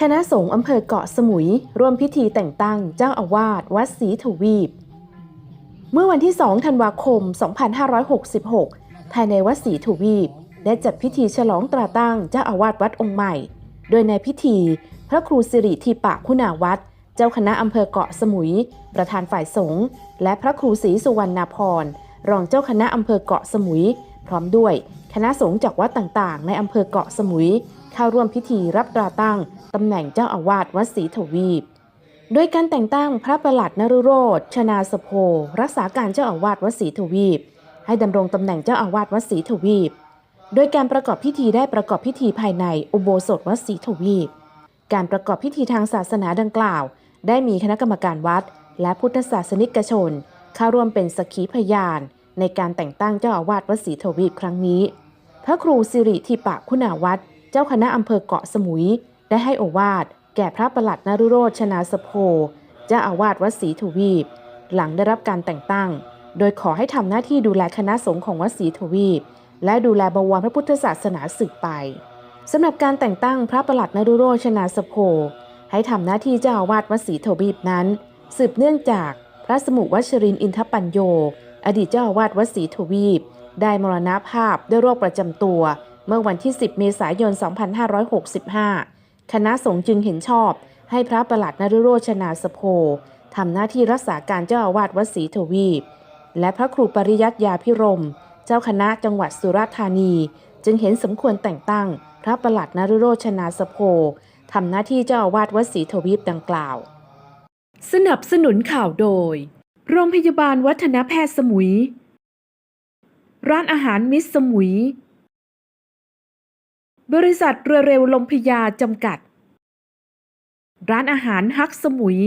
คณะสงฆ์อำเภอเกาะสมุย ร่วมพิธีแต่งตั้งเจ้าอาวาสวัดศรีทวีป เมื่อวันที่ 2 ธันวาคม 2566 ภายในวัดศรีทวีป ได้จัดพิธีฉลองตราตั้งเจ้าอาวาสวัดองค์ใหม่ โดยในพิธี พระครูสิริทีปะคุณาวัดเจ้าคณะอำเภอเกาะสมุย ประธานฝ่ายสงฆ์และพระครูศรีสุวรรณพรรองเจ้าคณะอำเภอเกาะสมุย พร้อมด้วย คณะสงฆ์จากวัดต่างๆ ในอำเภอเกาะสมุยเข้าร่วมพิธีรับตราตั้งตำแหน่งเจ้าอาวาสวัดศรีทวีป โดยการแต่งตั้งพระประหลัดนรุโรธชนาสโพรักษาการเจ้าอาวาสวัดศรีทวีป ให้ดำรงตำแหน่งเจ้าอาวาสวัดศรีทวีป โดยการประกอบพิธีได้ประกอบพิธีภายในอุโบสถวัดศรีทวีป การประกอบพิธีทางศาสนาดังกล่าว ได้มีคณะกรรมการวัด และพุทธศาสนิกชน เข้าร่วมเป็นสักขีพยาน ในการแต่งตั้งเจ้าอาวาสวัดศรีทวีปครั้งนี้ พระครูสิริทิปะคุณาวัด เจ้าคณะอำเภอเกาะสมุย ได้ให้โอวาทแก่พระประหลัดนรุโรธชนาสโพเจ้าอาวาสวัดศรีทวีป หลังได้รับการแต่งตั้ง โดยขอให้ทำหน้าที่ดูแลคณะสงฆ์ของวัดศรีทวีป และดูแลบวรพระพุทธศาสนาสืบไปสำหรับการแต่งตั้งพระประหลัดนรุโรชนาสโพให้ทำหน้าที่เจ้าอาวาสวัดศรีทวีปนั้น สืบเนื่องจากพระสมุวัชรินอินทปัญโย อดีตเจ้าอาวาสวัดศรีทวีป ได้มรณภาพด้วยโรคประจำตัว เมื่อวันที่ 10 เมษายน 2565 คณะสงฆ์จึงเห็นชอบ ให้พระประหลัดนรุโรชนาสโพทำหน้าที่รักษาการเจ้าอาวาสวัดศรีทวีป และพระครูปริยัติยาพิรม เจ้าคณะจังหวัดสุราษฎร์ธานี จึงเห็นสมควรแต่งตั้ง พระประหลัดนรุโรชนาสโพทำหน้าที่เจ้าอาวาสวัดศรีทวีปดังกล่าว สนับสนุนข่าวโดย โรงพยาบาลวัฒนแพทย์สมุย ร้านอาหารมิสสมุย บริษัทเรือเร็วลมพยาจำกัด ร้านอาหารฮักสมุย